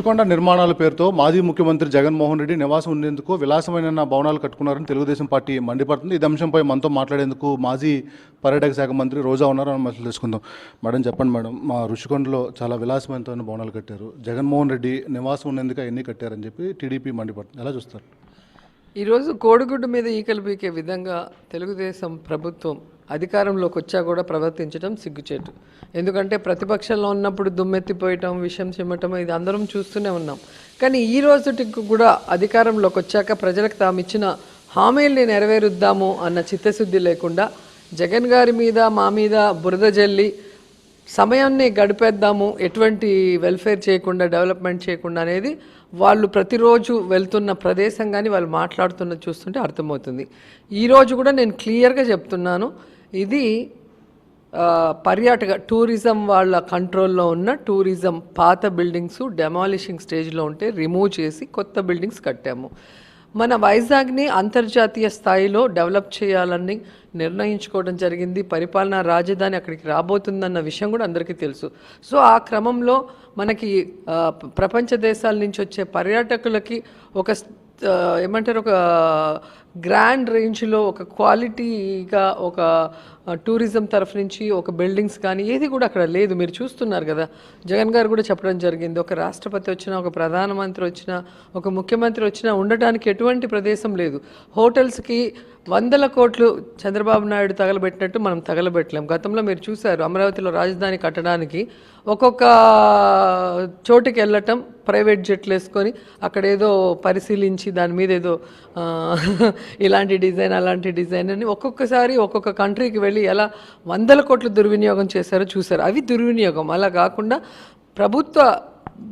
రుషికొండ నిర్మాణాల పేరుతో మాజీ ముఖ్యమంత్రి జగన్మోహన్ రెడ్డి నివాసం ఉండేందుకు విలాసమైన భవనాలు కట్టుకున్నారని తెలుగుదేశం పార్టీ మండిపడుతుంది. ఈ అంశంపై మనతో మాట్లాడేందుకు మాజీ పర్యాటక శాఖ మంత్రి రోజా ఉన్నారు. అని మనం తెలుసుకుందాం. మేడం చెప్పండి మేడం. మా రుషికొండలో చాలా విలాసమైన భవనాలు కట్టారు. జగన్మోహన్ రెడ్డి నివాసం ఉండేందుకు ఎన్ని కట్టారని చెప్పి టీడీపీ మండిపడుతుంది. ఎలా చూస్తారు? ఈరోజు కోడిగుడ్డు మీద ఈకలు పీకే విధంగా తెలుగుదేశం ప్రభుత్వం అధికారంలోకి వచ్చా కూడా ప్రవర్తించడం సిగ్గుచేటు. ఎందుకంటే ప్రతిపక్షంలో ఉన్నప్పుడు దుమ్మెత్తిపోయటం విషయం చిమ్మటం ఇది అందరం చూస్తూనే ఉన్నాం. కానీ ఈ రోజుటికి కూడా అధికారంలోకి వచ్చాక ప్రజలకు తాము ఇచ్చిన హామీల్ని నెరవేరుద్దాము అన్న చిత్తశుద్ధి లేకుండా జగన్ గారి మీద మా మీద బురద జల్లి సమయాన్ని గడిపేద్దాము ఎటువంటి వెల్ఫేర్ చేయకుండా డెవలప్మెంట్ చేయకుండా అనేది వాళ్ళు ప్రతిరోజు వెళ్తున్న ప్రదేశం కానీ వాళ్ళు మాట్లాడుతున్న చూస్తుంటే అర్థమవుతుంది. ఈరోజు కూడా నేను క్లియర్గా చెప్తున్నాను ఇది పర్యాటక టూరిజం వాళ్ళ కంట్రోల్లో ఉన్న టూరిజం పాత బిల్డింగ్స్ డెమాలిషింగ్ స్టేజ్లో ఉంటే రిమూవ్ చేసి కొత్త బిల్డింగ్స్ కట్టాము. మన వైజాగ్ని అంతర్జాతీయ స్థాయిలో డెవలప్ చేయాలని నిర్ణయించుకోవడం జరిగింది. పరిపాలనా రాజధాని అక్కడికి రాబోతుందన్న విషయం కూడా అందరికీ తెలుసు. సో ఆ క్రమంలో మనకి ప్రపంచ దేశాల నుంచి వచ్చే పర్యాటకులకి ఒక ఏమంటారు ఒక గ్రాండ్ రేంజ్లో ఒక క్వాలిటీగా ఒక టూరిజం తరఫు నుంచి ఒక బిల్డింగ్స్ కానీ ఏది కూడా అక్కడ లేదు. మీరు చూస్తున్నారు కదా. జగన్ గారు కూడా చెప్పడం జరిగింది. ఒక రాష్ట్రపతి వచ్చినా ఒక ప్రధానమంత్రి వచ్చినా ఒక ముఖ్యమంత్రి వచ్చినా ఉండటానికి ఎటువంటి ప్రదేశం లేదు. హోటల్స్కి వందల కోట్లు చంద్రబాబు నాయుడు తగలబెట్టినట్టు మనం తగలబెట్టలేం. గతంలో మీరు చూశారు అమరావతిలో రాజధాని కట్టడానికి ఒక్కొక్క చోటుకి వెళ్ళటం ప్రైవేట్ జెట్లు వేసుకొని అక్కడ ఏదో పరిశీలించి దాని మీద ఏదో ఇలాంటి డిజైన్ అలాంటి డిజైన్ అని ఒక్కొక్కసారి ఒక్కొక్క కంట్రీకి వెళ్ళి ఎలా వందల కోట్లు దుర్వినియోగం చేశారో చూసారు అవి దుర్వినియోగం. అలా కాకుండా ప్రభుత్వ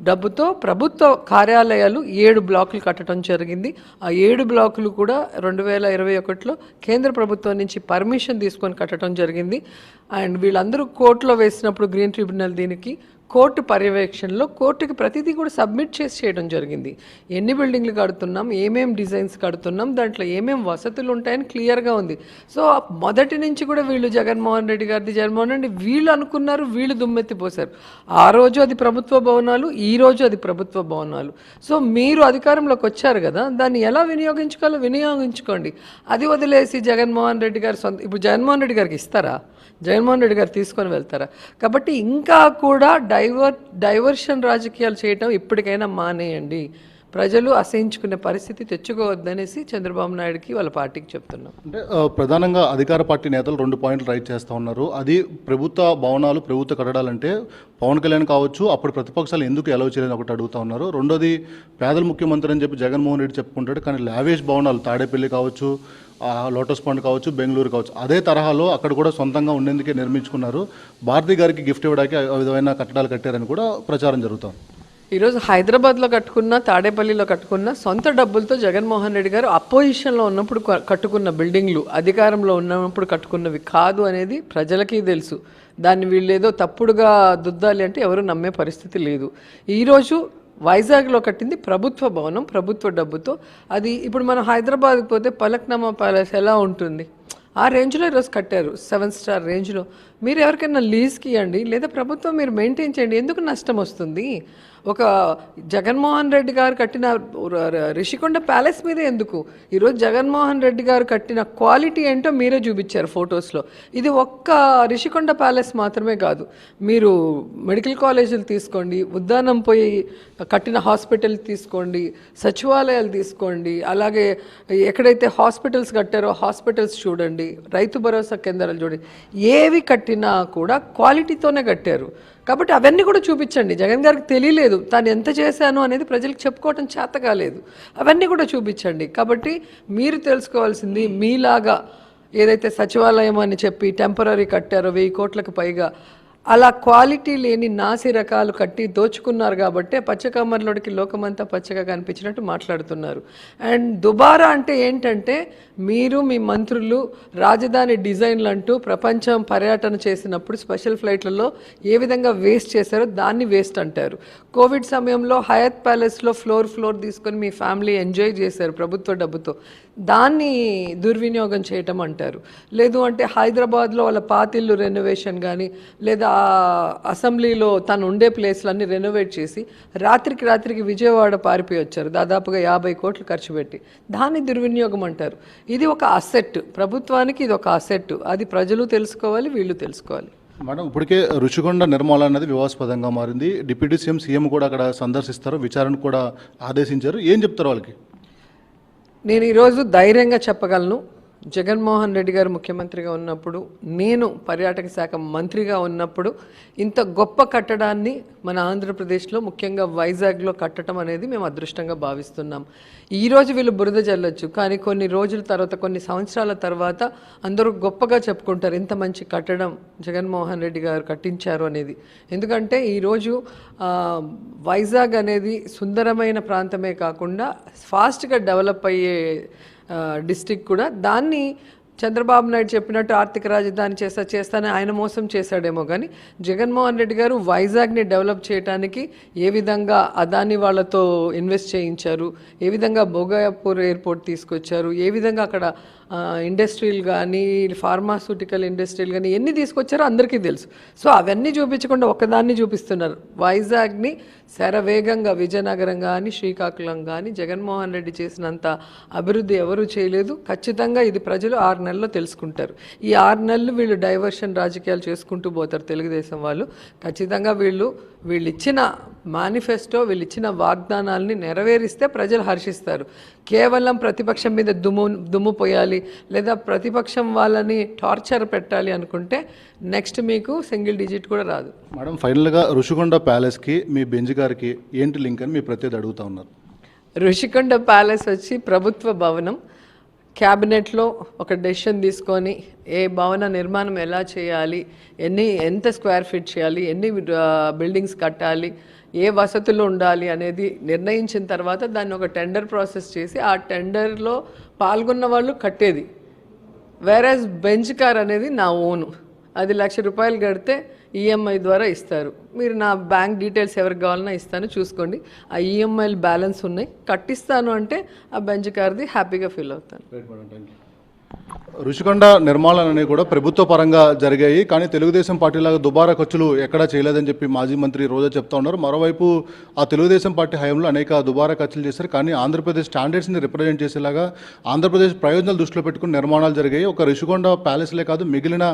డబ్బుతో ప్రభుత్వ కార్యాలయాలు ఏడు బ్లాకులు కట్టడం జరిగింది. ఆ ఏడు బ్లాకులు కూడా రెండు వేల ఇరవై ఒకటిలో కేంద్ర ప్రభుత్వం నుంచి పర్మిషన్ తీసుకొని కట్టడం జరిగింది. అండ్ వీళ్ళందరూ కోర్టులో వేసినప్పుడు గ్రీన్ ట్రిబ్యునల్ దీనికి కోర్టు పర్యవేక్షణలో కోర్టుకి ప్రతిదీ కూడా సబ్మిట్ చేసి చేయడం జరిగింది. ఎన్ని బిల్డింగ్లు కడుతున్నాం ఏమేం డిజైన్స్ కడుతున్నాం దాంట్లో ఏమేం వసతులు ఉంటాయని క్లియర్గా ఉంది. సో మొదటి నుంచి కూడా వీళ్ళు జగన్మోహన్ రెడ్డి గారిది జగన్మోహన్ రెడ్డి వీళ్ళు అనుకున్నారు వీళ్ళు దుమ్మెత్తిపోశారు. ఆ రోజు అది ప్రభుత్వ భవనాలు ఈ రోజు అది ప్రభుత్వ భవనాలు. సో మీరు అధికారంలోకి వచ్చారు కదా దాన్ని ఎలా వినియోగించుకోవాలో వినియోగించుకోండి. అది వదిలేసి జగన్మోహన్ రెడ్డి గారు సొంత ఇప్పుడు జగన్మోహన్ రెడ్డి గారికి ఇస్తారా? జగన్మోహన్ రెడ్డి గారు తీసుకొని వెళ్తారా? కాబట్టి ఇంకా కూడా డైవర్ డైవర్షన్ రాజకీయాలు చేయటం ఇప్పటికైనా మానేయండి. ప్రజలు అసహించుకునే పరిస్థితి తెచ్చుకోవద్దనేసి చంద్రబాబు నాయుడుకి వాళ్ళ పార్టీకి చెప్తున్నాం. అంటే ప్రధానంగా అధికార పార్టీ నేతలు రెండు పాయింట్లు రైట్ చేస్తూ ఉన్నారు. అది ప్రభుత్వ భవనాలు ప్రభుత్వ కట్టడాలంటే పవన్ కళ్యాణ్ కావచ్చు అప్పుడు ప్రతిపక్షాలు ఎందుకు ఎలవ్ చేయలేదని ఒకటి అడుగుతా ఉన్నారు. రెండోది పేదల ముఖ్యమంత్రి అని చెప్పి జగన్మోహన్ రెడ్డి చెప్పుకుంటాడు కానీ లావేష్ భవనాలు తాడేపల్లి కావచ్చు లోటస్ పాండ్ కావచ్చు బెంగళూరు కావచ్చు అదే తరహాలో అక్కడ కూడా సొంతంగా ఉండేందుకే నిర్మించుకున్నారు. భారతి గారికి గిఫ్ట్ ఇవ్వడానికి విధమైన కట్టడాలు కట్టారని కూడా ప్రచారం జరుగుతుంది ఈరోజు హైదరాబాద్లో కట్టుకున్న తాడేపల్లిలో కట్టుకున్న సొంత డబ్బులతో జగన్మోహన్ రెడ్డి గారు అపోజిషన్లో ఉన్నప్పుడు కట్టుకున్న బిల్డింగ్లు అధికారంలో ఉన్నప్పుడు కట్టుకున్నవి కాదు అనేది ప్రజలకి తెలుసు. దాన్ని వీళ్ళు ఏదో తప్పుడుగా దుద్దాలి అంటే ఎవరు నమ్మే పరిస్థితి లేదు. ఈరోజు వైజాగ్లో కట్టింది ప్రభుత్వ భవనం ప్రభుత్వ డబ్బుతో. అది ఇప్పుడు మనం హైదరాబాద్కి పోతే పలక్నామా ప్యాలెస్ ఎలా ఉంటుంది? ఆ రేంజ్లో ఈరోజు కట్టారు సెవెన్ స్టార్ రేంజ్లో. మీరు ఎవరికైనా లీజ్కి ఇవ్వండి లేదా ప్రభుత్వం మీరు మెయింటైన్ చేయండి ఎందుకు నష్టం వస్తుంది? ఒక జగన్మోహన్ రెడ్డి గారు కట్టిన రిషికొండ ప్యాలెస్ మీద ఎందుకు? ఈరోజు జగన్మోహన్ రెడ్డి గారు కట్టిన క్వాలిటీ ఏంటో మీరే చూపించారు ఫొటోస్లో. ఇది ఒక్క రిషికొండ ప్యాలెస్ మాత్రమే కాదు. మీరు మెడికల్ కాలేజీలు తీసుకోండి ఉద్దానం పోయి కట్టిన హాస్పిటల్ తీసుకోండి సచివాలయాలు తీసుకోండి అలాగే ఎక్కడైతే హాస్పిటల్స్ కట్టారో హాస్పిటల్స్ చూడండి రైతు భరోసా కేంద్రాలు చూడండి. ఏవి కట్టినా కూడా క్వాలిటీతోనే కట్టారు. కాబట్టి అవన్నీ కూడా చూపించండి. జగన్ గారికి తెలియలేదు. తాను ఎంత చేశాను అనేది ప్రజలకు చెప్పుకోవటం చేత కాలేదు. అవన్నీ కూడా చూపించండి. కాబట్టి మీరు తెలుసుకోవాల్సింది మీలాగా ఏదైతే సచివాలయం అని చెప్పి టెంపరీ కట్టారో వెయ్యి కోట్లకు పైగా అలా క్వాలిటీ లేని నాసి రకాలు కట్టి దోచుకున్నారు కాబట్టి పచ్చకమ్మర్లోడికి లోకమంతా పచ్చగా కనిపించినట్టు మాట్లాడుతున్నారు. అండ్ దుబారా అంటే ఏంటంటే మీరు మీ మంత్రులు రాజధాని డిజైన్లు అంటూ ప్రపంచం పర్యటన చేసినప్పుడు స్పెషల్ ఫ్లైట్లలో ఏ విధంగా వేస్ట్ చేశారో దాన్ని వేస్ట్ అంటారు. కోవిడ్ సమయంలో హయత్ ప్యాలెస్లో ఫ్లోర్ ఫ్లోర్ తీసుకొని మీ ఫ్యామిలీ ఎంజాయ్ చేశారు ప్రభుత్వ డబ్బుతో. దాన్ని దుర్వినియోగం చేయటం అంటారు. లేదు అంటే హైదరాబాద్లో వాళ్ళ పాతిళ్ళు రెనోవేషన్ కానీ లేదా అసెంబ్లీలో తను ఉండే ప్లేస్లన్నీ రెనోవేట్ చేసి రాత్రికి రాత్రికి విజయవాడ పారిపోయి వచ్చారు. దాదాపుగా యాభై కోట్లు ఖర్చు పెట్టి. దాన్ని దుర్వినియోగం అంటారు. ఇది ఒక అసెట్ ప్రభుత్వానికి ఇది ఒక అసెట్ అది ప్రజలు తెలుసుకోవాలి వీళ్ళు తెలుసుకోవాలి. మేడం ఇప్పటికే రుషికొండ నిర్మాణ అనేది వివాదాస్పదంగా మారింది. డిప్యూటీ సీఎం సీఎం కూడా అక్కడ సందర్శిస్తారు. విచారణ కూడా ఆదేశించారు. ఏం చెప్తారు వాళ్ళకి? నేను ఈరోజు ధైర్యంగా చెప్పగలను. జగన్మోహన్ రెడ్డి గారు ముఖ్యమంత్రిగా ఉన్నప్పుడు నేను పర్యాటక శాఖ మంత్రిగా ఉన్నప్పుడు ఇంత గొప్ప కట్టడాన్ని మన ఆంధ్రప్రదేశ్లో ముఖ్యంగా వైజాగ్లో కట్టడం అనేది మేము అదృష్టంగా భావిస్తున్నాం. ఈరోజు వీళ్ళు బురద జల్లొచ్చు కానీ కొన్ని రోజుల తర్వాత కొన్ని సంవత్సరాల తర్వాత అందరూ గొప్పగా చెప్పుకుంటారు ఇంత మంచి కట్టడం జగన్మోహన్ రెడ్డి గారు కట్టించారు అనేది. ఎందుకంటే ఈరోజు వైజాగ్ అనేది సుందరమైన ప్రాంతమే కాకుండా ఫాస్ట్గా డెవలప్ అయ్యే డిస్టిక్ కూడా. దాన్ని చంద్రబాబు నాయుడు చెప్పినట్టు ఆర్థిక రాజధాని చేస్తా చేస్తానని ఆయన మోసం చేశాడేమో కానీ జగన్మోహన్ రెడ్డి గారు వైజాగ్ని డెవలప్ చేయడానికి ఏ విధంగా అదాని వాళ్ళతో ఇన్వెస్ట్ చేయించారు ఏ విధంగా భోగాపూర్ ఎయిర్పోర్ట్ తీసుకొచ్చారు ఏ విధంగా అక్కడ ఇండస్ట్రీలు కానీ ఫార్మాస్యూటికల్ ఇండస్ట్రీలు కానీ ఎన్ని తీసుకొచ్చారో అందరికీ తెలుసు. సో అవన్నీ చూపించకుండా ఒకదాన్ని చూపిస్తున్నారు. వైజాగ్ని శరవేగంగా విజయనగరం కానీ శ్రీకాకుళం కానీ జగన్మోహన్ రెడ్డి చేసినంత అభివృద్ధి ఎవరూ చేయలేదు. ఖచ్చితంగా ఇది ప్రజలు ఆరు నెలల్లో తెలుసుకుంటారు. ఈ ఆరు నెలలు వీళ్ళు డైవర్షన్ రాజకీయాలు చేసుకుంటూ పోతారు తెలుగుదేశం వాళ్ళు. ఖచ్చితంగా వీళ్ళు వీళ్ళు ఇచ్చిన మేనిఫెస్టో వీళ్ళు ఇచ్చిన వాగ్దానాల్ని నెరవేరిస్తే ప్రజలు హర్షిస్తారు. కేవలం ప్రతిపక్షం మీద దుమ్ము దుమ్ము పోయాలి లేదా ప్రతిపక్షం వాళ్ళని టార్చర్ పెట్టాలి అనుకుంటే నెక్స్ట్ మీకు సింగిల్ డిజిట్ కూడా రాదు. మేడం ఫైనల్గా రుషికొండ ప్యాలెస్కి మీ బెంజ్ గారికి ఏంటి లింక్ అని మీ ప్రత్యేకత అడుగుతా ఉన్నారు. ఋషికొండ ప్యాలెస్ వచ్చి ప్రభుత్వ భవనం. క్యాబినెట్లో ఒక డెసిషన్ తీసుకొని ఏ భవన నిర్మాణం ఎలా చేయాలి ఎన్ని ఎంత స్క్వేర్ ఫీట్ చేయాలి ఎన్ని బిల్డింగ్స్ కట్టాలి ఏ వసతులు ఉండాలి అనేది నిర్ణయించిన తర్వాత దాన్ని ఒక టెండర్ ప్రాసెస్ చేసి ఆ టెండర్లో పాల్గొన్న వాళ్ళు కట్టేది. వేరాజ్ బెంచ్ కార్ అనేది నా ఓను అది లక్ష రూపాయలు కడితే ఈఎంఐ ద్వారా ఇస్తారు. మీరు నా బ్యాంక్ డీటెయిల్స్ ఎవరికి కావాలన్నా ఇస్తాను చూసుకోండి. ఆ ఈఎంఐలు బ్యాలెన్స్ ఉన్నాయి. కట్టిస్తాను అంటే ఆ బెంచ్ కార్ది హ్యాపీగా ఫీల్ అవుతాను. రుషికొండ నిర్మాణాలు అనేవి కూడా ప్రభుత్వ పరంగా జరిగాయి. కానీ తెలుగుదేశం పార్టీ లాగా దుబారా ఖర్చులు ఎక్కడా చేయలేదని చెప్పి మాజీ మంత్రి రోజా చెప్తా ఉన్నారు. మరోవైపు ఆ తెలుగుదేశం పార్టీ హయాంలో అనేక దుబారా ఖర్చులు చేశారు. కానీ ఆంధ్రప్రదేశ్ స్టాండర్డ్స్ని రిప్రజెంట్ చేసేలాగా ఆంధ్రప్రదేశ్ ప్రయోజనాలు దృష్టిలో పెట్టుకుని నిర్మాణాలు జరిగాయి. ఒక రుషికొండ ప్యాలెస్లే కాదు మిగిలిన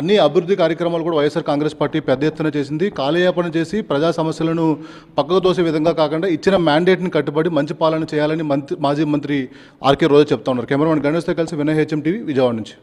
అన్ని అభివృద్ధి కార్యక్రమాలు కూడా వైఎస్ఆర్ కాంగ్రెస్ పార్టీ పెద్ద ఎత్తున చేసింది. కాలయాపన చేసి ప్రజా సమస్యలను పక్కకు తోసే విధంగా కాకుండా ఇచ్చిన మ్యాండేట్ని కట్టుబడి మంచి పాలన చేయాలని మంత్రి మాజీ మంత్రి ఆర్కే రోజా చెప్తా ఉన్నారు. కెమెరామెన్ గణేష్తో కలిసి వినయ్ హెచ్ఎం టీవీ విజయవాడ నుంచి